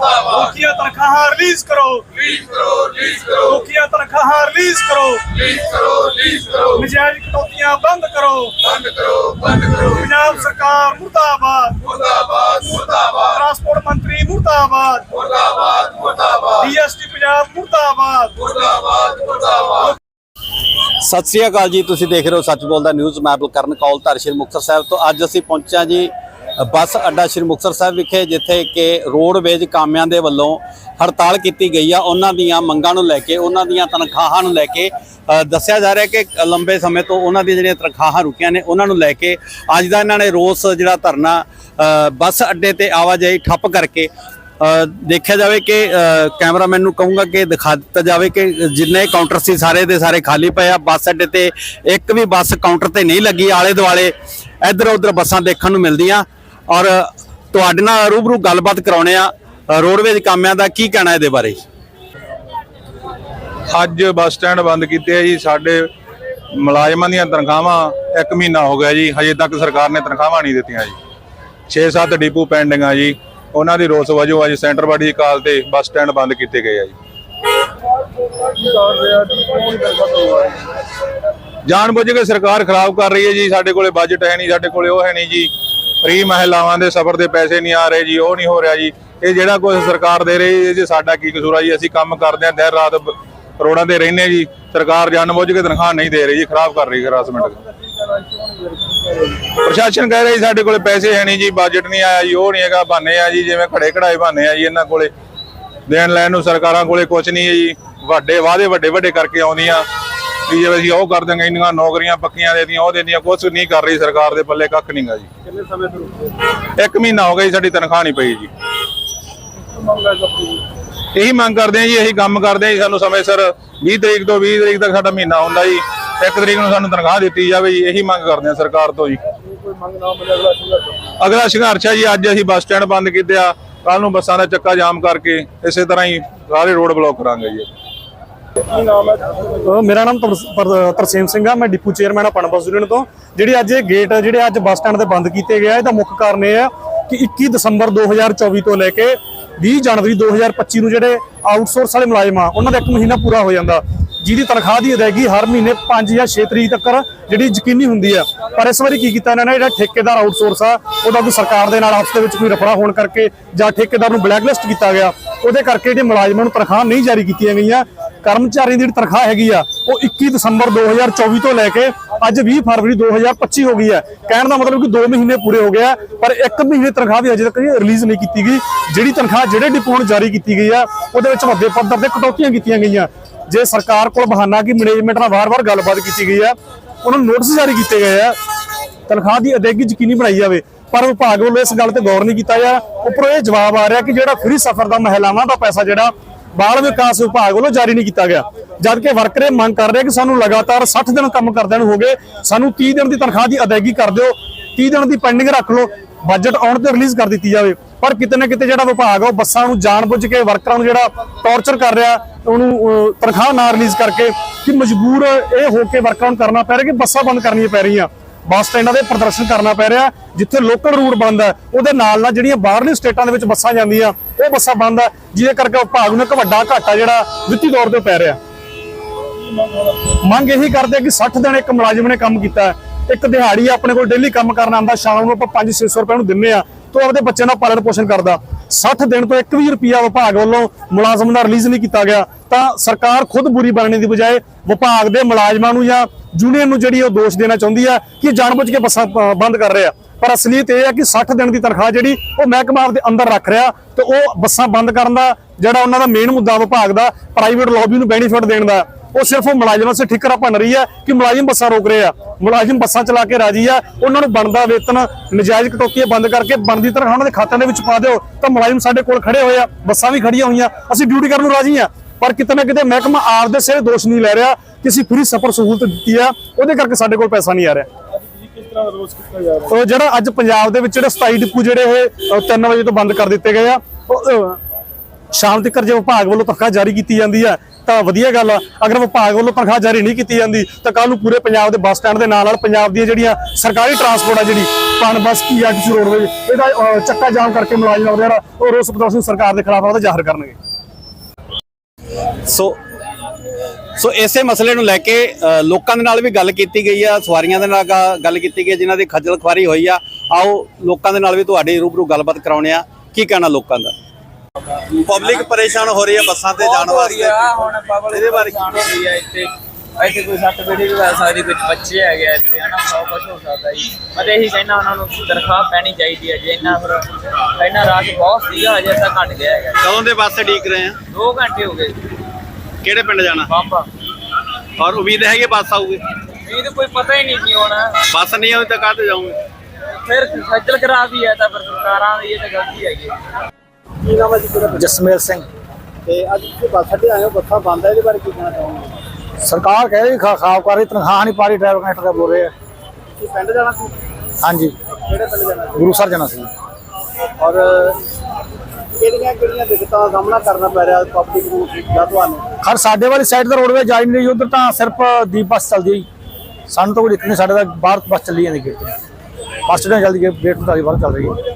ਮੁਖੀਆਂ ਤਨਖਾਹਾਂ ਰਿਲੀਜ਼ ਕਰੋ। ਰਿਲੀਜ਼ ਕਰੋ ਰਿਲੀਜ਼ ਕਰੋ। ਮੁਖੀਆਂ ਤਨਖਾਹਾਂ ਰਿਲੀਜ਼ ਕਰੋ। ਰਿਲੀਜ਼ ਕਰੋ ਰਿਲੀਜ਼ ਕਰੋ। ਨਜਾਇਜ਼ ਕਟੌਤੀਆਂ ਬੰਦ ਕਰੋ। ਬੰਦ ਕਰੋ ਬੰਦ ਕਰੋ। ਪੰਜਾਬ ਸਰਕਾਰ ਮੁਰਦਾਬਾਦ। ਮੁਰਦਾਬਾਦ ਮੁਰਦਾਬਾਦ। ਟਰਾਂਸਪੋਰਟ ਮੰਤਰੀ ਮੁਰਦਾਬਾਦ। ਮੁਰਦਾਬਾਦ ਮੁਰਦਾਬਾਦ। ਡੀਐਸਟੀ ਪੰਜਾਬ ਮੁਰਦਾਬਾਦ। ਮੁਰਦਾਬਾਦ ਮੁਰਦਾਬਾਦ। ਸਤਿ ਸ੍ਰੀ ਅਕਾਲ ਜੀ ਤੁਸੀਂ ਦੇਖ ਰਹੇ ਹੋ ਸੱਚ ਬੋਲਦਾ ਨਿਊਜ਼। ਮੈਂ ਬਲਕਰਨ ਕੌਲ ਧਰ ਸ਼੍ਰੀ ਮੁਕਤਸਰ ਸਾਹਿਬ ਤੋਂ। ਅੱਜ ਅਸੀਂ ਪਹੁੰਚੇ ਹਾਂ ਜੀ ਬੱਸ ਅੱਡਾ ਸ਼੍ਰੀ ਮੁਕਤਸਰ ਸਾਹਿਬ ਵਿਖੇ, ਜਿੱਥੇ ਕਿ ਰੋਡਵੇਜ ਕਾਮਿਆਂ ਦੇ ਵੱਲੋਂ ਹੜਤਾਲ ਕੀਤੀ ਗਈ ਆ। ਉਹਨਾਂ ਦੀਆਂ ਮੰਗਾਂ ਨੂੰ ਲੈ ਕੇ, ਉਹਨਾਂ ਦੀਆਂ ਤਨਖਾਹਾਂ ਨੂੰ ਲੈ ਕੇ ਦੱਸਿਆ ਜਾ ਰਿਹਾ ਕਿ ਲੰਬੇ ਸਮੇਂ ਤੋਂ ਉਹਨਾਂ ਦੀਆਂ ਜਿਹੜੀਆਂ ਤਨਖਾਹਾਂ ਰੁਕੀਆਂ ਨੇ, ਉਹਨਾਂ ਨੂੰ ਲੈ ਕੇ ਅੱਜ ਦਾ ਇਹਨਾਂ ਨੇ ਰੋਸ ਜਿਹੜਾ ਧਰਨਾ ਬੱਸ ਅੱਡੇ ਤੇ ਆਵਾਜਾਈ ਠੱਪ ਕਰਕੇ ਦੇਖਿਆ ਜਾਵੇ ਕਿ ਕੈਮਰਾਮੈਨ ਨੂੰ ਕਹੂੰਗਾ ਕਿ ਦਿਖਾ ਦਿੱਤਾ ਜਾਵੇ ਕਿ ਜਿੰਨੇ ਕਾਊਂਟਰ ਸੀ, ਸਾਰੇ ਦੇ ਸਾਰੇ ਖਾਲੀ ਪਏ ਆ। ਬੱਸ ਅੱਡੇ ਤੇ ਇੱਕ ਵੀ ਬੱਸ ਕਾਊਂਟਰ ਤੇ ਨਹੀਂ ਲੱਗੀ ਆਲੇ ਦੁਆਲੇ ਇੱਧਰ ਉੱਧਰ ਬੱਸਾਂ ਦੇਖਣ ਨੂੰ ਮਿਲਦੀਆਂ। ਔਰ ਤੁਹਾਡੇ ਨਾਲ ਰੂਬਰੂ ਗੱਲਬਾਤ ਕਰਾਉਣੇ ਆ ਰੋਡਵੇਜ਼ ਕਾਮਿਆਂ ਦਾ ਕੀ ਕਹਿਣਾ ਇਹਦੇ ਬਾਰੇ? ਅੱਜ ਬੱਸ ਸਟੈਂਡ ਬੰਦ ਕੀਤੇ ਆ ਜੀ, ਸਾਡੇ ਮੁਲਾਜ਼ਮਾਂ ਦੀਆਂ ਤਨਖਾਹਾਂ 1 ਮਹੀਨਾ ਹੋ ਗਿਆ ਜੀ, ਹਜੇ ਤੱਕ ਸਰਕਾਰ ਨੇ ਤਨਖਾਹਾਂ ਨਹੀਂ ਦਿੱਤੀਆਂ ਜੀ। 6-7 ਡਿਪੂ ਪੈਂਡਿੰਗ ਆ ਜੀ, ਉਹਨਾਂ ਦੀ ਰੋਸ ਵਜੋਂ ਅੱਜ ਸੈਂਟਰ ਬਾਡੀ ਕਾਲ ਤੇ ਬੱਸ ਸਟੈਂਡ ਬੰਦ ਕੀਤੇ ਗਏ ਆ ਜੀ। ਜਾਣ ਬੁੱਝ ਕੇ ਸਰਕਾਰ ਖਰਾਬ ਕਰ ਰਹੀ ਹੈ ਜੀ, ਸਾਡੇ ਕੋਲੇ ਬਜਟ ਹੈ ਨਹੀਂ, ਸਾਡੇ ਕੋਲੇ ਉਹ ਹੈ ਨਹੀਂ ਜੀ। ਫ੍ਰੀ ਮਹਿਲਾਵਾਂ ਦੇ ਸਫਰ ਦੇ ਪੈਸੇ ਨਹੀਂ ਆ ਰਹੇ ਜੀ, ਉਹ ਨਹੀਂ ਹੋ ਰਿਹਾ ਜੀ। ਇਹ ਜਿਹੜਾ ਕੁਝ ਸਰਕਾਰ ਦੇ ਰਹੀ ਹੈ ਜੀ ਸਾਡਾ ਕੀ ਕਸੂਰ ਆ ਜੀ, ਅਸੀਂ ਕੰਮ ਕਰਦੇ ਆਂ ਦਿਨ ਰਾਤ ਬ- ਤੇ ਰਹਿੰਦੇ ਜੀ। ਸਰਕਾਰ ਜਾਣ ਬੁੱਝ ਕੇ ਤਨਖਾਹ ਨਹੀਂ ਦੇ ਰਹੀ ਜੀ, ਖਰਾਬ ਕਰ ਰਹੀ ਹਰਾਸਮੈਂਟ ਪ੍ਰਸ਼ਾਸਨ ਕਹਿ ਰਿਹਾ ਜੀ, ਸਾਡੇ ਕੋਲੇ ਪੈਸੇ ਹੈ ਨਹੀਂ ਜੀ ਬਜਟ ਨਹੀਂ ਆਇਆ ਜੀ, ਉਹ ਨਹੀਂ ਹੈਗਾ, ਬਹਾਨੇ ਆ ਜੀ, ਜਿਵੇਂ ਖੜੇ ਖੜਾਏ ਬਹਾਨੇ ਆ ਜੀ, ਇਹਨਾਂ ਕੋਲੇ। ਦੇਣ ਲੈਣ ਨੂੰ ਸਰਕਾਰਾਂ ਕੋਲੇ ਕੁਝ ਨਹੀਂ ਹੈ ਜੀ। ਵੱਡੇ ਵਾਅਦੇ ਵੱਡੇ ਵੱਡੇ ਕਰਕੇ ਆਉਂਦੀਆਂ ਵੀ ਜਿਵੇਂ ਅਸੀਂ ਉਹ ਕਰ ਦਾਂਗੇ ਇੰਨੀਆਂ ਨੌਕਰੀਆਂ ਪੱਕੀਆਂ ਦੇ ਦੀਆਂ ਉਹ ਦੇ ਦੀਆਂ ਕੁਝ ਨਹੀਂ ਕਰ ਰਹੀ ਸਰਕਾਰ ਦੇ ਪੱਲੇ ਕੱਖ ਨਹੀਂਗਾ ਜੀ। ਕਿੰਨੇ ਸਮੇਂ ਤੋਂ? ਇੱਕ ਮਹੀਨਾ ਹੋ ਗਿਆ ਜੀ ਸਾਡੀ ਤਨਖਾਹ ਨਹੀਂ ਪਈ ਜੀ। ਇਹੀ ਮੰਗ ਕਰਦੇ ਆ ਜੀ ਇਹੀ ਕੰਮ ਕਰਦੇ ਆ ਜੀ ਸਾਨੂੰ ਸਮੇਂ ਸਿਰ 20 ਤਰੀਕ ਤੋਂ 20 ਤਰੀਕ ਤੱਕ ਸਾਡਾ ਮਹੀਨਾ ਹੁੰਦਾ ਜੀ। ਇੱਕ ਤਰੀਕ ਨੂੰ ਸਾਨੂੰ ਤਨਖਾਹ ਦਿੱਤੀ ਜਾਵੇ ਜੀ ਇਹੀ ਮੰਗ ਕਰਦੇ ਆ ਸਰਕਾਰ ਤੋਂ ਜੀ। ਅਗਲਾ ਸੰਘਰਸ਼ ਹੈ ਜੀ ਅੱਜ ਅਸੀਂ ਬੱਸ ਸਟੈਂਡ ਬੰਦ ਕੀਤੇ ਆ ਕੱਲ ਨੂੰ ਬੱਸਾਂ ਦਾ ਚੱਕਾ ਜਾਮ ਕਰਕੇ ਇਸੇ ਤਰ੍ਹਾਂ ਹੀ ਸਾਰੇ ਰੋਡ ਬਲੌਕ ਕਰਾਂਗੇ ਜੀ। ਅ, ਮੇਰਾ ਨਾਮ ਤਰਸ- ਤਰਸੇਮ ਸਿੰਘ ਆ ਮੈਂ ਡਿਪੂ ਚੇਅਰਮੈਨ ਆ ਪਣ ਬੱਸ ਯੂਨੀਅਨ ਤੋਂ। ਜਿਹੜੇ ਅੱਜ ਇਹ ਗੇਟ ਜਿਹੜੇ ਅੱਜ ਬੱਸ ਸਟੈਂਡ ਤੇ ਬੰਦ ਕੀਤੇ ਗਏ ਇਹਦਾ ਮੁੱਖ ਕਾਰਨ ਇਹ ਆ ਕਿ 21 ਦਸੰਬਰ 2024 ਤੋਂ ਲੈ ਕੇ 20 ਜਨਵਰੀ 2025 ਨੂੰ ਜਿਹੜੇ ਆਊਟਸੋਰਸ ਵਾਲੇ ਮੁਲਾਜ਼ਮ ਆ ਉਹਨਾਂ ਦਾ ਇੱਕ ਮਹੀਨਾ ਪੂਰਾ ਹੋ ਜਾਂਦਾ। ਜਿਹਦੀ ਤਨਖਾਹ ਦੀ ਅਦਾਇਗੀ ਹਰ ਮਹੀਨੇ 5 ਜਾਂ 6 ਤਰੀਕ ਤੱਕ ਜਿਹੜੀ ਯਕੀਨੀ ਹੁੰਦੀ ਆ। ਪਰ ਇਸ ਵਾਰੀ ਕੀ ਕੀਤਾ ਇਹਨਾਂ ਨੇ? ਜਿਹੜਾ ਠੇਕੇਦਾਰ ਆਊਟਸੋਰਸ ਆ ਉਹਦਾ ਕੋਈ ਸਰਕਾਰ ਦੇ ਨਾਲ ਆਪਸ ਦੇ ਵਿੱਚ ਕੋਈ ਰਫੜਾ ਹੋਣ ਕਰਕੇ ਜਾਂ ਠੇਕੇਦਾਰ ਨੂੰ ਬਲੈਕਲਿਸਟ ਕੀਤਾ ਗਿਆ ਉਹਦੇ ਕਰਕੇ ਜਿਹੜੇ ਮੁਲਾਜ਼ਮਾਂ ਨੂੰ ਤਨਖਾਹ ਨਹੀਂ ਜਾਰੀ ਕੀਤੀਆਂ ਗਈਆਂ ਕਰਮਚਾਰੀਆਂ ਦੀ ਜਿਹੜੀ ਤਨਖਾਹ ਹੈਗੀ ਆ, ਉਹ 21 ਦਸੰਬਰ 2024 ਤੋਂ ਲੈ ਕੇ ਅੱਜ 20 ਫਰਵਰੀ 2025 ਹੋ ਗਈ ਹੈ। ਕਹਿਣ ਦਾ ਮਤਲਬ ਕਿ 2 ਮਹੀਨੇ ਪੂਰੇ ਹੋ ਗਏ ਆ, ਪਰ 1 ਮਹੀਨੇ ਤਨਖਾਹ ਵੀ ਅਜੇ ਤੱਕ ਰਿਲੀਜ਼ ਨਹੀਂ ਕੀਤੀ ਗਈ। ਜਿਹੜੀ ਤਨਖਾਹ ਜਿਹੜੇ ਡਿਪੂ ਨੂੰ ਜਾਰੀ ਕੀਤੀ ਗਈ ਆ, ਉਹਦੇ ਵਿੱਚ ਵੱਡੇ ਪੱਧਰ ਤੇ ਕਟੌਤੀਆਂ ਕੀਤੀਆਂ ਗਈਆਂ। ਜੇ ਸਰਕਾਰ ਕੋਲ ਬਹਾਨਾ ਕਿ ਮੈਨੇਜਮੈਂਟ ਨਾਲ ਵਾਰ-ਵਾਰ ਗੱਲਬਾਤ ਕੀਤੀ ਗਈ ਆ, ਉਹਨਾਂ ਨੂੰ ਨੋਟਿਸ ਜਾਰੀ ਕੀਤੇ ਗਏ ਆ, ਤਨਖਾਹ ਦੀ ਅਦਾਇਗੀ ਯਕੀਨੀ ਬਣਾਈ ਜਾਵੇ। ਪਰ ਵਿਭਾਗ ਵੱਲੋਂ ਇਸ ਗੱਲ ਤੇ ਗੌਰ ਨਹੀਂ ਕੀਤਾ ਗਿਆ। ਉੱਪਰੋਂ ਇਹ ਜਵਾਬ ਆ ਰਿਹਾ ਕਿ ਜਿਹੜਾ ਫ੍ਰੀ ਸਫਰ ਦਾ ਮਹਿਲਾਵਾਂ ਦਾ ਪੈਸਾ ਜਿਹੜਾ ਬਾਲ ਵਿਕਾਸ ਵਿਭਾਗ ਵੱਲੋਂ ਜਾਰੀ ਨਹੀਂ ਕੀਤਾ ਗਿਆ। ਜਦ ਕਿ ਵਰਕਰ ਇਹ ਮੰਗ ਕਰ ਰਹੇ ਕਿ ਸਾਨੂੰ ਲਗਾਤਾਰ 60 ਦਿਨ ਕੰਮ ਕਰਦਿਆਂ ਨੂੰ ਹੋ ਗਏ। ਸਾਨੂੰ 30 ਦਿਨ ਦੀ ਤਨਖਾਹ ਦੀ ਅਦਾਇਗੀ ਕਰ ਦਿਓ। 30 ਦਿਨ ਦੀ ਪੈਂਡਿੰਗ ਰੱਖ ਲਓ। ਬਜਟ ਆਉਣ ਤੇ ਰਿਲੀਜ਼ ਕਰ ਦਿੱਤੀ ਜਾਵੇ। ਪਰ ਕਿਤੇ ਨਾ ਕਿਤੇ ਜਿਹੜਾ ਵਿਭਾਗ ਆ, ਉਹ ਬੱਸਾਂ ਨੂੰ ਜਾਣਬੁੱਝ ਕੇ ਵਰਕਰਾਂ ਨੂੰ ਜਿਹੜਾ ਟੌਰਚਰ ਕਰ ਰਿਹਾ, ਉਹਨੂੰ ਤਨਖਾਹ ਨਾ ਰਿਲੀਜ਼ ਕਰਕੇ ਕਿ ਮਜਬੂਰ ਇਹ ਹੋ ਕੇ ਵਰਕਰਾਂ ਨੂੰ ਕਰਨਾ ਪੈ ਰਿਹਾ ਕਿ ਬੱਸਾਂ ਬੰਦ ਕਰਨੀਆਂ ਪੈ ਰਹੀਆਂ। ਬੱਸ ਸਟੈਂਡਾਂ ਦੇ ਪ੍ਰਦਰਸ਼ਨ ਕਰਨਾ ਪੈ ਰਿਹਾ, ਜਿੱਥੇ ਲੋਕਲ ਰੂਟ ਬੰਦ ਹੈ, ਉਹਦੇ ਨਾਲ ਨਾਲ ਜਿਹੜੀਆਂ ਬਾਹਰਲੀ ਸਟੇਟਾਂ ਦੇ ਵਿੱਚ ਬੱਸਾਂ ਜਾਂਦੀਆਂ, ਉਹ ਬੱਸਾਂ ਬੰਦ ਹੈ, ਜਿਹਦੇ ਕਰਕੇ ਵਿਭਾਗ ਨੂੰ ਇੱਕ ਵੱਡਾ ਘਾਟਾ ਜਿਹੜਾ ਵਿੱਤੀ ਤੌਰ ਤੇ ਪੈ ਰਿਹਾ। ਮੰਗ ਇਹੀ ਕਰਦੇ ਕਿ 60 ਦਿਨ ਇੱਕ ਮੁਲਾਜ਼ਮ ਨੇ ਕੰਮ ਕੀਤਾ ਇੱਕ ਦਿਹਾੜੀ ਆਪਣੇ ਕੋਲ ਡੇਲੀ ਕੰਮ ਕਰਨ ਆਉਂਦਾ, ਸ਼ਾਮ ਨੂੰ ਆਪਾਂ 5-600 ਰੁਪਏ ਨੂੰ ਦਿੰਨੇ ਆ, ਤੋਂ ਆਪਦੇ ਬੱਚਿਆਂ ਦਾ ਪਾਲਣ ਪੋਸ਼ਣ ਕਰਦਾ। 60 ਦਿਨ ਤੋਂ ਇੱਕ ਵੀ ਰੁਪਿਆ ਵਿਭਾਗ ਵੱਲੋਂ ਮੁਲਾਜ਼ਮ ਦਾ ਰਿਲੀਜ਼ ਨਹੀਂ ਕੀਤਾ ਗਿਆ। ਤਾਂ ਸਰਕਾਰ ਖੁਦ ਬੁਰੀ ਬਣਨ ਦੀ ਬਜਾਏ ਵਿਭਾਗ ਦੇ ਮੁਲਾਜ਼ਮਾਂ ਨੂੰ ਜਾਂ ਯੂਨੀਅਨ ਨੂੰ ਜਿਹੜੀ ਉਹ ਦੋਸ਼ ਦੇਣਾ ਚਾਹੁੰਦੀ ਆ ਕਿ ਜਾਣਬੁੱਝ ਕੇ ਬੱਸਾਂ ਅ, ਬੰਦ ਕਰ ਰਹੇ। ਆ ਪਰ ਅਸਲੀਅਤ ਇਹ ਹੈ ਕਿ 60 ਦਿਨ ਦੀ ਤਨਖਾਹ ਜਿਹੜੀ ਉਹ ਮਹਿਕਮਾ ਆਪਦੇ ਅੰਦਰ ਰੱਖ ਰਿਹਾ ਤੇ ਉਹ ਬੱਸਾਂ ਬੰਦ ਕਰਨ ਦਾ ਜਿਹੜਾ ਉਹਨਾਂ ਦਾ ਮੇਨ ਮੁੱਦਾ ਵਿਭਾਗ ਦਾ ਪ੍ਰਾਈਵੇਟ ਲੌਬੀ ਨੂੰ ਬੈਨੀਫਿਟ ਦੇਣ ਦਾ ਉਹ ਸਿਰਫ ਉਹ ਮੁਲਾਜ਼ਮਾਂ ਸੇ ਠਿਕਰਾ ਭੰਨ ਰਹੀ ਹੈ ਕਿ ਮੁਲਾਜ਼ਮ ਬੱਸਾਂ ਰੋਕ ਰਹੇ ਆ। ਮੁਲਾਜ਼ਮ ਬੱਸਾਂ ਚਲਾ ਕੇ ਰਾਜੀ ਆ ਉਹਨਾਂ ਨੂੰ ਬਣਦਾ ਵੇਤਨ ਨਜਾਇਜ਼ ਕਟੌਤੀਆਂ ਬੰਦ ਕਰਕੇ ਬਣਦੀ ਤਰ੍ਹਾਂ ਉਹਨਾਂ ਦੇ ਖਾਤਿਆਂ ਦੇ ਵਿੱਚ ਪਾ ਦਿਓ ਤਾਂ ਮੁਲਾਜ਼ਮ ਸਾਡੇ ਕੋਲ ਖੜੇ ਹੋਏ ਆ ਬੱਸਾਂ ਵੀ ਖੜੀਆਂ ਹੋਈਆਂ ਅਸੀਂ ਡਿਊਟੀ ਕਰਨ ਨੂੰ ਰਾਜੀ ਆ। ਪਰ ਕਿਤੇ ਨਾ ਕਿਤੇ ਮਹਿਕਮਾ ਆਪਦੇ ਸਿਰ ਦੋਸ਼ ਨਹੀਂ ਲੈ ਰਿਹਾ ਕਿਸੇ ਪੂਰੀ ਸਫਰ ਸਹੂਲਤ ਦਿੱਤੀ ਆ ਉਹਦੇ ਕਰਕੇ ਸਾਡੇ ਕੋਲ ਪੈਸਾ ਨਹੀਂ ਆ ਰਿਹਾ। ਉਹ ਜਿਹੜਾ ਅੱਜ ਪੰਜਾਬ ਦੇ ਵਿੱਚ ਜਿਹੜੇ 27 ਡਿਪੂ ਜਿਹੜੇ ਇਹ 3 ਵਜੇ ਤੋਂ ਬੰਦ ਕਰ ਦਿੱਤੇ ਗਏ ਆ ਉਹ, ਸ਼ਾਮ ਤੱਕ ਜੇ ਵਿਭਾਗ ਵੱਲੋਂ ਤਨਖਾਹ ਜਾਰੀ ਕੀਤੀ ਜਾਂਦੀ ਹੈ ਤਾਂ ਵਧੀਆ ਗੱਲ ਆ। ਅਗਰ ਵਿਭਾਗ ਵੱਲੋਂ ਤਨਖਾਹ ਜਾਰੀ ਨਹੀਂ ਕੀਤੀ ਜਾਂਦੀ ਤਾਂ ਕੱਲ ਨੂੰ ਪੂਰੇ ਪੰਜਾਬ ਦੇ ਬੱਸ ਸਟੈਂਡ ਦੇ ਨਾਲ ਨਾਲ ਪੰਜਾਬ ਦੀਆਂ ਜਿਹੜੀਆਂ ਸਰਕਾਰੀ ਟਰਾਂਸਪੋਰਟ ਆ ਜਿਹੜੀ ਪਨ ਬੱਸ ਕੀ ਆਰਟੀਸੀ ਰੋਡਵੇਜ ਇਹਦਾ ਚੱਕਾ ਜਾਮ ਕਰਕੇ ਮੁਲਾਜ਼ਮ ਵਗੈਰਾ ਉਹ ਰੋਸ ਪ੍ਰਦਰਸ਼ਨ ਸਰਕਾਰ ਦੇ ਖਿਲਾਫ ਉਹਦਾ ਜ਼ਾਹਰ ਕਰਨਗੇ। ਸੋ ਸੋ ਇਸੇ ਮਸਲੇ ਨੂੰ ਲੈ ਕੇ ਲੋਕਾਂ ਦੇ ਨਾਲ ਵੀ ਗੱਲ ਕੀਤੀ ਗਈ ਆ ਸਵਾਰੀਆਂ ਦੇ ਨਾਲ ਗੱਲ ਕੀਤੀ ਗਈ ਜਿਨ੍ਹਾਂ ਦੀ ਖੱਜਲ ਖੁਆਰੀ ਹੋਈ ਆ। ਆਓ ਲੋਕਾਂ ਦੇ ਨਾਲ ਵੀ ਤੁਹਾਡੀ ਰੂਬਰੂ ਗੱਲਬਾਤ ਕਰਾਉਣੇ ਆ। ਕੀ ਕਹਿਣਾ ਲੋਕਾਂ ਦਾ? ਪਬਲਿਕ ਪਰੇਸ਼ਾਨ ਹੋ ਰਹੀ ਹੈ ਬੱਸਾਂ ਤੇ ਜਾਣ ਵਾਸਤੇ। ਹੁਣ ਪਬਲਿਕ ਇਹਦੇ ਬਾਰੇ ਕੀ ਹੋ ਰਹੀ ਹੈ ਇੱਥੇ। ਇੱਥੇ ਕੋਈ ਸੱਟ ਬੇੜੀ ਵੀ ਹੋ ਸਕਦੀ ਕੁਝ ਬੱਚੇ ਹੈਗੇ ਆ ਇੱਥੇ ਹਨਾ ਬਹੁਤ ਕੁਝ ਹੋ ਸਕਦਾ ਜੀ। ਅਤੇ ਇਹੀ ਕਹਿਣਾ ਉਹਨਾਂ ਨੂੰ ਤਨਖਾਹ ਪੈਣੀ ਚਾਹੀਦੀ ਹੈ ਜੇ ਇੰਨਾ ਫਿਰ ਇੰਨਾ ਰਾਸ਼ ਬਹੁਤ ਸੀਗਾ ਅਜੇ ਤਾਂ ਘਟ ਗਿਆ ਹੈਗਾ ਕਦੋਂ ਦੇ ਬੱਸ ਡੀਕ ਰਹੇ ਆ? 2 ਘੰਟੇ ਹੋ ਗਏ ਕਿਹੜੇ ਪਿੰਡ ਜਾਣਾ? ਬੰਬਾ। ਔਰ ਉਮੀਦ ਹੈ ਕਿ ਬੱਸ ਆਊਗੀ? ਇਹ ਤਾਂ ਕੋਈ ਪਤਾ ਹੀ ਨਹੀਂ ਕੀ ਹੋਣਾ। ਬੱਸ ਨਹੀਂ ਆਉਂਦੀ ਤਾਂ ਕਾਹਤੇ ਜਾਓਗੇ ਫਿਰ ਖੱਜਲ ਖਰਾਬੀ ਹੈ ਤਾਂ ਫਿਰ ਸਰਕਾਰਾਂ ਦੀ ਇਹ ਤਾਂ ਗਲਤੀ ਹੈਗੀ ਜਸਮੇਲ ਸਿੰਘ। ਤੇ ਅੱਜ ਤੁਸੀਂ ਬੱਸ ਅੱਡੇ ਆਏ ਹੋ ਬੱਸਾਂ ਬੰਦ ਹੈ ਇਹਦੇ ਬਾਰੇ ਕੀ ਕਹਿਣਾ ਚਾਹੋਗੇ? ਸਰਕਾਰ ਕਹਿ ਰਹੀ ਖਾ ਖਾਵ ਕਰ ਰਹੀ ਤਨਖਾਹ ਨਹੀਂ ਪਾ ਰਹੀ ਡਰਾਈਵਰ ਕੰਡਕਟਰ ਦਾ ਬੋਲ ਰਹੇ ਆ। ਤੁਸੀਂ ਪਿੰਡ ਜਾਣਾ ਸੀ? ਹਾਂਜੀ। ਕਿਹੜੇ ਪਿੰਡ ਜਾਣਾ ਗੁਰੂ ਸਰ ਜਾਣਾ ਸੀ। ਔਰ ਕਿਹੜੀਆਂ ਕਿਹੜੀਆਂ ਦਿੱਕਤਾਂ ਦਾ ਸਾਹਮਣਾ ਕਰਨਾ ਪੈ ਰਿਹਾ ਪਬਲਿਕ ਨੂੰ ਜਾਂ ਤੁਹਾਨੂੰ? ਖਰ ਸਾਡੇ ਵਾਲੀ ਸਾਈਡ ਦਾ ਰੋਡਵੇ ਜਾ ਨਹੀਂ ਰਹੀ ਉਧਰ ਤਾਂ ਸਿਰਫ ਦੀਪ ਬੱਸ ਚੱਲਦੀ ਹੈ ਸਾਨੂੰ ਤਾਂ ਕੋਈ ਦਿੱਕਤ ਨਹੀਂ ਸਾਡੇ ਤਾਂ ਬਾਹਰ ਬੱਸ ਚੱਲੀ ਜਾਂਦੀ ਗੇਟ ਤੇ। ਬੱਸ ਸਟੈਂਡ ਚੱਲਦੀ ਹੈ ਗੇਟ ਤਾਂ ਬਾਹਰ ਚੱਲ ਰਹੀ ਹੈ